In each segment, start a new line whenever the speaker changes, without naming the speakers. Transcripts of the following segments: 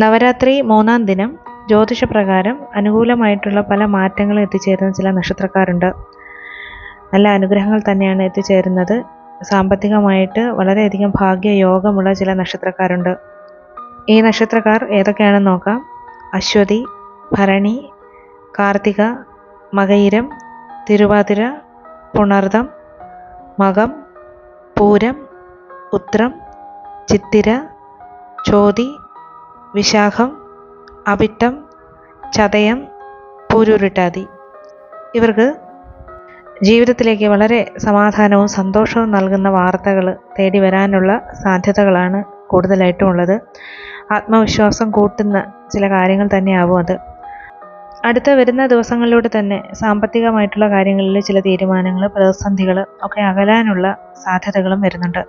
നവരാത്രി മൂന്നാം ദിനം ജ്യോതിഷപ്രകാരം അനുകൂലമായിട്ടുള്ള പല മാറ്റങ്ങളും എത്തിച്ചേരുന്ന ചില നക്ഷത്രക്കാരുണ്ട്. നല്ല അനുഗ്രഹങ്ങൾ തന്നെയാണ് എത്തിച്ചേരുന്നത്. സാമ്പത്തികമായിട്ട് വളരെയധികം ഭാഗ്യയോഗമുള്ള ചില നക്ഷത്രക്കാരുണ്ട്. ഈ നക്ഷത്രക്കാർ ഏതൊക്കെയാണെന്ന് നോക്കാം. അശ്വതി ഭരണി കാർത്തിക മകയിരം തിരുവാതിര പുണർദം മകം പൂരം ഉത്രം ചിത്തിര ചോതി വിശാഖം അവിട്ടം ചതയം പൂരുരുട്ടാതി. ഇവർക്ക് ജീവിതത്തിലേക്ക് വളരെ സമാധാനവും സന്തോഷവും നൽകുന്ന വാർത്തകൾ തേടി വരാനുള്ള സാധ്യതകളാണ് കൂടുതലായിട്ടും ഉള്ളത്. ആത്മവിശ്വാസം കൂട്ടുന്ന ചില കാര്യങ്ങൾ തന്നെയാവും അത്. അടുത്ത വരുന്ന ദിവസങ്ങളിലൂടെ തന്നെ സാമ്പത്തികമായിട്ടുള്ള കാര്യങ്ങളിൽ ചില തീരുമാനങ്ങൾ പ്രതിസന്ധികൾ ഒക്കെ അകലാനുള്ള സാധ്യതകളും വരുന്നുണ്ട്.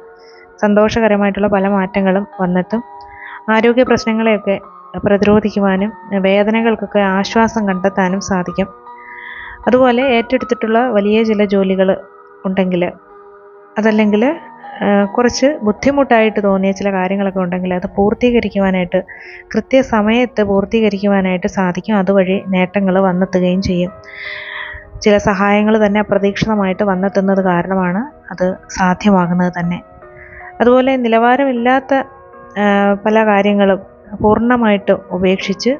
സന്തോഷകരമായിട്ടുള്ള പല മാറ്റങ്ങളും വന്നെത്തും. ആരോഗ്യ പ്രശ്നങ്ങളെയൊക്കെ പ്രതിരോധിക്കുവാനും വേദനകൾക്കൊക്കെ ആശ്വാസം കണ്ടെത്താനും സാധിക്കും. അതുപോലെ ഏറ്റെടുത്തിട്ടുള്ള വലിയ ചില ജോലികൾ ഉണ്ടെങ്കിൽ അതല്ലെങ്കിൽ കുറച്ച് ബുദ്ധിമുട്ടായിട്ട് തോന്നിയ ചില കാര്യങ്ങളൊക്കെ ഉണ്ടെങ്കിൽ അത് പൂർത്തീകരിക്കുവാനായിട്ട് കൃത്യസമയത്ത് പൂർത്തീകരിക്കുവാനായിട്ട് സാധിക്കും. അതുവഴി നേട്ടങ്ങൾ വന്നെത്തുകയും ചെയ്യും. ചില സഹായങ്ങൾ തന്നെ അപ്രതീക്ഷിതമായിട്ട് വന്നെത്തുന്നത് കാരണമാണ് അത് സാധ്യമാകുന്നത് തന്നെ. അതുപോലെ നിലവാരമില്ലാത്ത പല കാര്യങ്ങളും പൂർണമായിട്ട് ഉപേക്ഷിച്ച്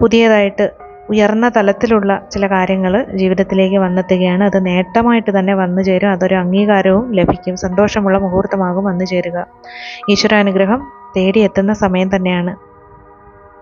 പുതിയതായിട്ട് ഉയർന്ന തലത്തിലുള്ള ചില കാര്യങ്ങൾ ജീവിതത്തിലേക്ക് വന്നെത്തുകയാണ്. അത് നേട്ടമായിട്ട് തന്നെ വന്നു ചേരും. അതൊരു അംഗീകാരവും ലഭിക്കും. സന്തോഷമുള്ള മുഹൂർത്തമാകും വന്നു ചേരുക. ഈശ്വരാനുഗ്രഹം തേടിയെത്തുന്ന സമയം തന്നെയാണ്.